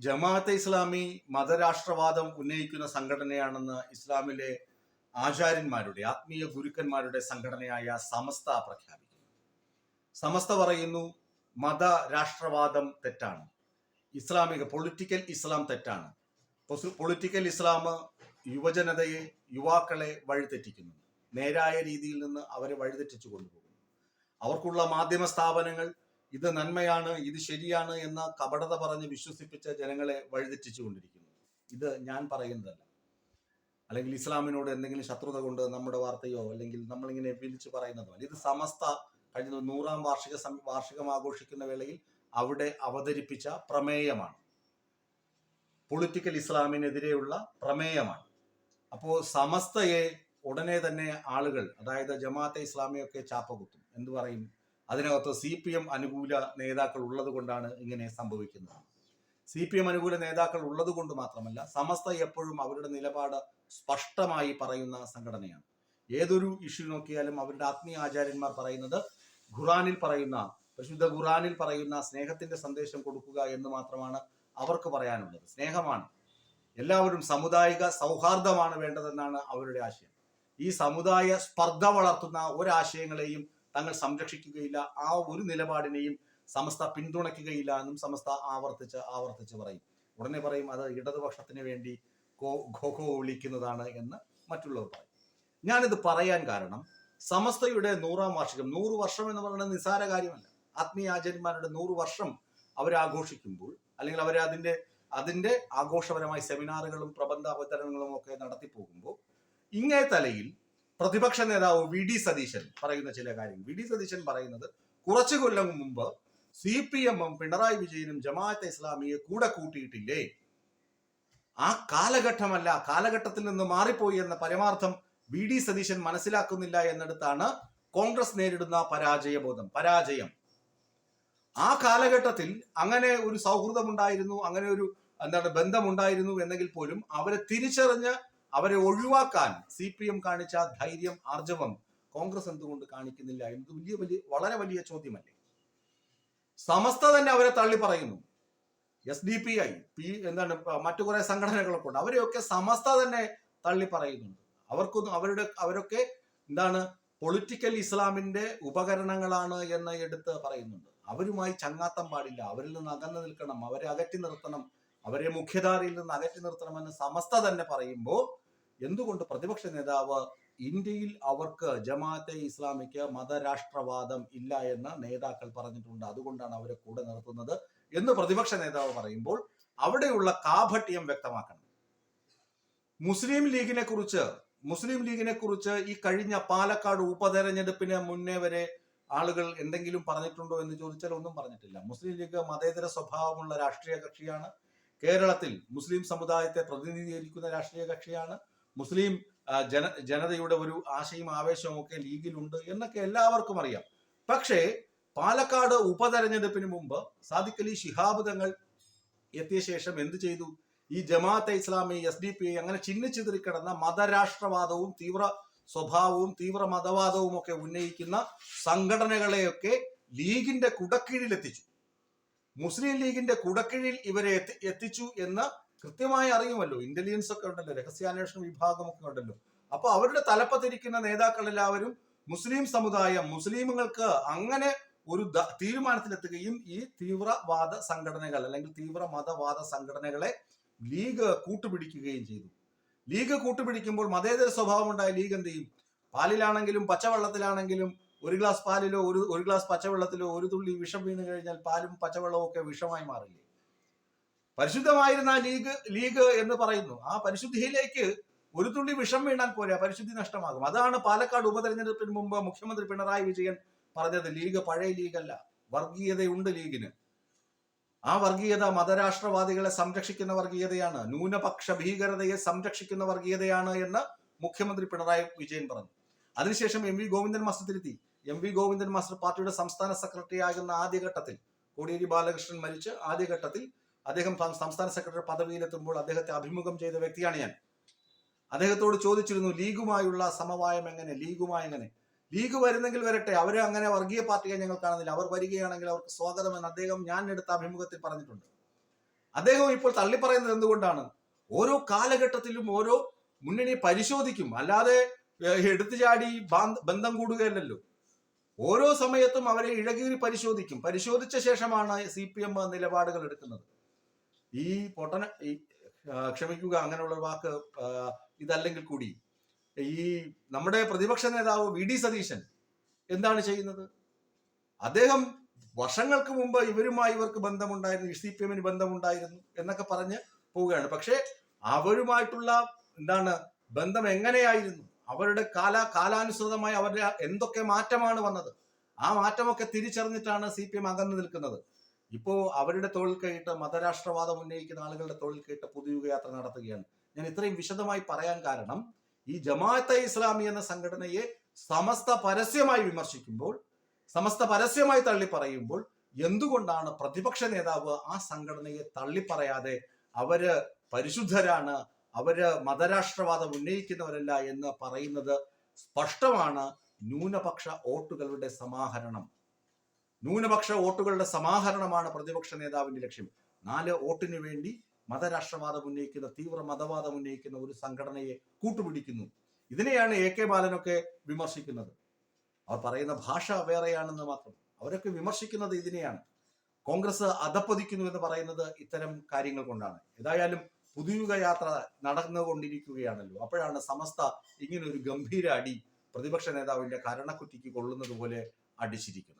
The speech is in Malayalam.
ജമാഅത്തെ ഇസ്ലാമി മതരാഷ്ട്രവാദം ഉന്നയിക്കുന്ന സംഘടനയാണെന്ന് ഇസ്ലാമിലെ ആചാര്യന്മാരുടെ ആത്മീയ ഗുരുക്കന്മാരുടെ സംഘടനയായ സമസ്ത പ്രഖ്യാപിക്കുന്നു. സമസ്ത പറയുന്നു മത രാഷ്ട്രവാദം തെറ്റാണ്. ഇസ്ലാമിക പൊളിറ്റിക്കൽ ഇസ്ലാം തെറ്റാണ്. പൊളിറ്റിക്കൽ ഇസ്ലാം യുവജനതയെ യുവാക്കളെ വഴിതെറ്റിക്കുന്നു. നേരായ രീതിയിൽ നിന്ന് അവരെ വഴിതെറ്റിച്ചു കൊണ്ടുപോകുന്നു. അവർക്കുള്ള മാധ്യമ സ്ഥാപനങ്ങൾ ഇത് നന്മയാണ് ഇത് ശരിയാണ് എന്ന കപടത പറഞ്ഞ് വിശ്വസിപ്പിച്ച ജനങ്ങളെ വഴിതെറ്റിച്ചു കൊണ്ടിരിക്കുന്നു ഇത് ഞാൻ പറയുന്നതല്ല. അല്ലെങ്കിൽ ഇസ്ലാമിനോട് എന്തെങ്കിലും ശത്രുത കൊണ്ട് നമ്മുടെ വാർത്തയോ അല്ലെങ്കിൽ നമ്മളിങ്ങനെ വിളിച്ചു പറയുന്നതോ ഇത് സമസ്ത കഴിഞ്ഞ നൂറാം വാർഷിക വാർഷികം ആഘോഷിക്കുന്ന വേളയിൽ അവിടെ അവതരിപ്പിച്ച പ്രമേയമാണ്. പൊളിറ്റിക്കൽ ഇസ്ലാമിനെതിരെയുള്ള പ്രമേയമാണ്. അപ്പോൾ സമസ്തയെ ഉടനെ തന്നെ ആളുകൾ അതായത് ജമാഅത്തെ ഇസ്ലാമിയൊക്കെ ചാപ്പകുത്തും. എന്തു പറയും? അതിനകത്ത് സി പി എം അനുകൂല നേതാക്കൾ ഉള്ളത് കൊണ്ടാണ് ഇങ്ങനെ സംഭവിക്കുന്നത്. സി പി എം അനുകൂല നേതാക്കൾ ഉള്ളത് കൊണ്ട് മാത്രമല്ല സമസ്ത എപ്പോഴും അവരുടെ നിലപാട് സ്പഷ്ടമായി പറയുന്ന സംഘടനയാണ്. ഏതൊരു ഇഷ്യൂ നോക്കിയാലും അവരുടെ ആത്മീയ ആചാര്യന്മാർ പറയുന്നത് ഖുറാനിൽ പറയുന്ന പരിശുദ്ധ ഖുറാനിൽ പറയുന്ന സ്നേഹത്തിന്റെ സന്ദേശം കൊടുക്കുക എന്ന് മാത്രമാണ് അവർക്ക് പറയാനുള്ളത്. സ്നേഹമാണ്. എല്ലാവരും സമുദായിക സൗഹാർദ്ദമാണ് വേണ്ടതെന്നാണ് അവരുടെ ആശയം. ഈ സമുദായ സ്പർദ്ധ വളർത്തുന്ന ഒരാശയങ്ങളെയും തങ്ങൾ സംരക്ഷിക്കുകയില്ല. ആ ഒരു നിലപാടിനെയും സമസ്ത പിന്തുണയ്ക്കുകയില്ല എന്നും സമസ്ത ആവർത്തിച്ച് ആവർത്തിച്ച് പറയും. ഉടനെ പറയും അത് ഇടതുപക്ഷത്തിന് വേണ്ടി ഖോഖോ വിളിക്കുന്നതാണ് എന്ന് മറ്റുള്ളവർ പറയും. ഞാനിത് പറയാൻ കാരണം സമസ്തയുടെ നൂറാം വാർഷികം നൂറ് വർഷം എന്ന് പറയുന്നത് നിസ്സാര കാര്യമല്ല. ആത്മീയ ആചാര്യന്മാരുടെ നൂറ് വർഷം അവർ ആഘോഷിക്കുമ്പോൾ അല്ലെങ്കിൽ അവർ അതിന്റെ അതിന്റെ ആഘോഷപരമായ സെമിനാറുകളും പ്രബന്ധ അവതരണങ്ങളും ഒക്കെ നടത്തി പോകുമ്പോൾ ഇങ്ങേ തലയിൽ പ്രതിപക്ഷ നേതാവ് വി ഡി സതീശൻ പറയുന്ന ചില കാര്യങ്ങൾ. വി ഡി സതീശൻ പറയുന്നത് കുറച്ചു കൊല്ലം മുമ്പ് സി പി എമ്മും പിണറായി വിജയനും ജമാഅത്തെ ഇസ്ലാമിയെ കൂടെ കൂട്ടിയിട്ടില്ലേ? ആ കാലഘട്ടമല്ല കാലഘട്ടത്തിൽ നിന്ന് മാറിപ്പോയി എന്ന പരമാർത്ഥം വി ഡി സതീശൻ മനസ്സിലാക്കുന്നില്ല എന്നിടത്താണ് കോൺഗ്രസ് നേരിടുന്ന പരാജയബോധം പരാജയം. ആ കാലഘട്ടത്തിൽ അങ്ങനെ ഒരു സൗഹൃദമുണ്ടായിരുന്നു അങ്ങനെ ഒരു എന്താണ് ബന്ധമുണ്ടായിരുന്നു എന്നെങ്കിൽ പോലും അവരെ തിരിച്ചറിഞ്ഞ് അവരെ ഒഴിവാക്കാൻ സി പി എം കാണിച്ച ധൈര്യം ആർജവം കോൺഗ്രസ് എന്തുകൊണ്ട് കാണിക്കുന്നില്ല എന്നത് വലിയ വലിയ വളരെ വലിയ ചോദ്യമല്ലേ? സമസ്ത തന്നെ അവരെ തള്ളി പറയുന്നു. S D P I P എന്താണ് മറ്റു കുറെ സംഘടനകളൊക്കെ ഉണ്ട്. അവരെയൊക്കെ സമസ്ത തന്നെ തള്ളി പറയുന്നുണ്ട്. അവർക്കൊന്നും അവരുടെ അവരൊക്കെ എന്താണ് പൊളിറ്റിക്കൽ ഇസ്ലാമിന്റെ ഉപകരണങ്ങളാണ് എന്ന് എടുത്ത് പറയുന്നുണ്ട്. അവരുമായി ചങ്ങാത്തം പാടില്ല. അവരിൽ നിന്ന് അകന്നു നിൽക്കണം. അവരെ അകറ്റി നിർത്തണം. അവരെ മുഖ്യധാരയിൽ നിന്ന് അകറ്റി നിർത്തണമെന്ന് സമസ്ത തന്നെ പറയുമ്പോൾ എന്തുകൊണ്ട് പ്രതിപക്ഷ നേതാവ് ഇന്ത്യയിൽ അവർക്ക് ജമാഅത്തെ ഇസ്ലാമിക്ക് മതരാഷ്ട്രവാദം ഇല്ല എന്ന് നേതാക്കൾ പറഞ്ഞിട്ടുണ്ട്. അതുകൊണ്ടാണ് അവരെ കൂടെ നിർത്തുന്നത് എന്ന് പ്രതിപക്ഷ നേതാവ് പറയുമ്പോൾ അവിടെയുള്ള കാപട്യം വ്യക്തമാക്കണം. മുസ്ലിം ലീഗിനെ കുറിച്ച് മുസ്ലിം ലീഗിനെ കുറിച്ച് ഈ കഴിഞ്ഞ പാലക്കാട് ഉപതെരഞ്ഞെടുപ്പിന് മുന്നേ വരെ ആളുകൾ എന്തെങ്കിലും പറഞ്ഞിട്ടുണ്ടോ എന്ന് ചോദിച്ചാൽ ഒന്നും പറഞ്ഞിട്ടില്ല. മുസ്ലിം ലീഗ് മതേതര സ്വഭാവമുള്ള രാഷ്ട്രീയ കക്ഷിയാണ്. കേരളത്തിൽ മുസ്ലിം സമുദായത്തെ പ്രതിനിധീകരിക്കുന്ന രാഷ്ട്രീയ കക്ഷിയാണ്. മുസ്ലിം ജന ജനതയുടെ ഒരു ആശയും ആവേശവും ഒക്കെ ലീഗിലുണ്ട് എന്നൊക്കെ എല്ലാവർക്കും അറിയാം. പക്ഷേ പാലക്കാട് ഉപതെരഞ്ഞെടുപ്പിന് മുമ്പ് സാദിഖ് അലി ശിഹാബ് തങ്ങൾ എത്തിയ ശേഷം എന്ത് ചെയ്തു? ഈ Jamaat-e Islami S D P I അങ്ങനെ ചിന്നിച്ചിതറിക്കിടന്ന മതരാഷ്ട്രവാദവും തീവ്ര സ്വഭാവവും തീവ്ര മതവാദവും ഒക്കെ ഉന്നയിക്കുന്ന സംഘടനകളെയൊക്കെ ലീഗിന്റെ കുടക്കീഴിൽ എത്തിച്ചു മുസ്ലിം ലീഗിന്റെ കുടക്കീഴിൽ ഇവരെ എത്തി എത്തിച്ചു എന്ന് കൃത്യമായി അറിയുമല്ലോ. ഇന്റലിജൻസ് ഒക്കെ ഉണ്ടല്ലോ രഹസ്യാന്വേഷണ വിഭാഗമൊക്കെ ഉണ്ടല്ലോ. അപ്പൊ അവരുടെ തലപ്പത്തിരിക്കുന്ന നേതാക്കൾ എല്ലാവരും മുസ്ലിം സമുദായം മുസ്ലിമുകൾക്ക് അങ്ങനെ ഒരു തീരുമാനത്തിലെത്തുകയും ഈ തീവ്രവാദ സംഘടനകൾ അല്ലെങ്കിൽ തീവ്ര മതവാദ സംഘടനകളെ ലീഗ് കൂട്ടുപിടിക്കുകയും ചെയ്തു. ലീഗ് കൂട്ടുപിടിക്കുമ്പോൾ മതേതര സ്വഭാവമുണ്ടായ ലീഗ് എന്ത് ചെയ്യും? പാലിലാണെങ്കിലും പച്ചവെള്ളത്തിലാണെങ്കിലും ഒരു ഗ്ലാസ് പാലിലോ ഒരു ഒരു ഗ്ലാസ് പച്ചവെള്ളത്തിലോ ഒരു തുള്ളി വിഷം വീണ് കഴിഞ്ഞാൽ പാലും പച്ചവെള്ളവും ഒക്കെ വിഷമായി മാറില്ലേ? പരിശുദ്ധമായിരുന്ന ലീഗ് ലീഗ് എന്ന് പറയുന്നു. ആ പരിശുദ്ധിയിലേക്ക് ഒരു തുള്ളി വിഷം വീണാൽ പോരാ പരിശുദ്ധി നഷ്ടമാകും. അതാണ് പാലക്കാട് ഉപതെരഞ്ഞെടുപ്പിന് മുമ്പ് മുഖ്യമന്ത്രി പിണറായി വിജയൻ പറഞ്ഞത്. ലീഗ് പഴയ ലീഗല്ല വർഗീയതയുണ്ട് ലീഗിന്. ആ വർഗീയത മതരാഷ്ട്രവാദികളെ സംരക്ഷിക്കുന്ന വർഗീയതയാണ്. ന്യൂനപക്ഷ ഭീകരതയെ സംരക്ഷിക്കുന്ന വർഗീയതയാണ് എന്ന് മുഖ്യമന്ത്രി പിണറായി വിജയൻ പറഞ്ഞു. അതിനുശേഷം എം വി ഗോവിന്ദൻ മസ്തിരുത്തി തിരുത്തി എം വി ഗോവിന്ദൻ മാസ്റ്റർ പാർട്ടിയുടെ സംസ്ഥാന സെക്രട്ടറി ആകുന്ന ആദ്യഘട്ടത്തിൽ കോടിയേരി ബാലകൃഷ്ണൻ മരിച്ച് ആദ്യഘട്ടത്തിൽ അദ്ദേഹം സംസ്ഥാന സെക്രട്ടറി പദവിയിലെത്തുമ്പോൾ അദ്ദേഹത്തെ അഭിമുഖം ചെയ്ത വ്യക്തിയാണ് ഞാൻ. അദ്ദേഹത്തോട് ചോദിച്ചിരുന്നു ലീഗുമായുള്ള സമവായം എങ്ങനെ? ലീഗുമായി എങ്ങനെ? ലീഗ് വരുന്നെങ്കിൽ വരട്ടെ അവരെ അങ്ങനെ വർഗീയ പാർട്ടിയെ ഞങ്ങൾ കാണുന്നില്ല. അവർ വരികയാണെങ്കിൽ അവർക്ക് സ്വാഗതം എന്ന് അദ്ദേഹം ഞാൻ എടുത്ത അഭിമുഖത്തിൽ പറഞ്ഞിട്ടുണ്ട്. അദ്ദേഹം ഇപ്പോൾ തള്ളിപ്പറയുന്നത് എന്തുകൊണ്ടാണ്? ഓരോ കാലഘട്ടത്തിലും ഓരോ മുന്നണിയെ പരിശോധിക്കും. അല്ലാതെ എടുത്തു ചാടി ബന്ധം കൂടുകയല്ലല്ലോ. ഓരോ സമയത്തും അവരെ ഇഴകീറി പരിശോധിക്കും. പരിശോധിച്ച ശേഷമാണ് സി പി എം നിലപാടുകൾ എടുക്കുന്നത്. ഈ പൊട്ടന ഈ ക്ഷമിക്കുക അങ്ങനെയുള്ള വാക്ക് ഇതല്ലെങ്കിൽ കൂടി. ഈ നമ്മുടെ പ്രതിപക്ഷ നേതാവ് വി ഡി സതീശൻ എന്താണ് ചെയ്യുന്നത്? അദ്ദേഹം വർഷങ്ങൾക്ക് മുമ്പ് ഇവരുമായി ഇവർക്ക് ബന്ധമുണ്ടായിരുന്നു സി പി എമ്മിന് ബന്ധമുണ്ടായിരുന്നു എന്നൊക്കെ പറഞ്ഞ് പോവുകയാണ്. പക്ഷേ അവരുമായിട്ടുള്ള എന്താണ് ബന്ധം എങ്ങനെയായിരുന്നു? അവരുടെ കാല കാലാനുസൃതമായി അവരുടെ എന്തൊക്കെ മാറ്റമാണ് വന്നത്? ആ മാറ്റമൊക്കെ തിരിച്ചറിഞ്ഞിട്ടാണ് സി പി എം അകന്നു നിൽക്കുന്നത്. ഇപ്പോ അവരുടെ തൊഴിൽ കേട്ട് മതരാഷ്ട്രവാദം ഉന്നയിക്കുന്ന ആളുകളുടെ തൊഴിൽ കേട്ട് പുതുയുഗയാത്ര നടത്തുകയാണ്. ഞാൻ ഇത്രയും വിശദമായി പറയാൻ കാരണം ഈ ജമാഅത്തെ ഇസ്ലാമി എന്ന സംഘടനയെ സമസ്ത പരസ്യമായി വിമർശിക്കുമ്പോൾ സമസ്ത പരസ്യമായി തള്ളി പറയുമ്പോൾ എന്തുകൊണ്ടാണ് പ്രതിപക്ഷ നേതാവ് ആ സംഘടനയെ തള്ളിപ്പറയാതെ അവർ പരിശുദ്ധരാണ് അവർ മതരാഷ്ട്രവാദം ഉന്നയിക്കുന്നവരല്ല എന്ന് പറയുന്നത് സ്പഷ്ടമാണ് ന്യൂനപക്ഷ വോട്ടുകളുടെ സമാഹരണം. ന്യൂനപക്ഷ വോട്ടുകളുടെ സമാഹരണമാണ് പ്രതിപക്ഷ നേതാവിന്റെ ലക്ഷ്യം. നാല് വോട്ടിന് വേണ്ടി മതരാഷ്ട്രവാദം ഉന്നയിക്കുന്ന തീവ്ര മതവാദം ഉന്നയിക്കുന്ന ഒരു സംഘടനയെ കൂട്ടുപിടിക്കുന്നു. ഇതിനെയാണ് എ കെ ബാലനൊക്കെ വിമർശിക്കുന്നത്. അവർ പറയുന്ന ഭാഷ വേറെയാണെന്ന് മാത്രം. അവരൊക്കെ വിമർശിക്കുന്നത് ഇതിനെയാണ്. കോൺഗ്രസ് അധപ്പതിക്കുന്നു എന്ന് പറയുന്നത് ഇത്തരം കാര്യങ്ങൾ കൊണ്ടാണ്. ഏതായാലും പുതുയുഗ യാത്ര നടന്നുകൊണ്ടിരിക്കുകയാണല്ലോ. അപ്പോഴാണ് സമസ്ത ഇങ്ങനെ ഒരു ഗംഭീര അടി പ്രതിപക്ഷ നേതാവിന്റെ കരണക്കുറ്റിക്ക് കൊള്ളുന്നത് പോലെ അടിച്ചിരിക്കുന്നത്.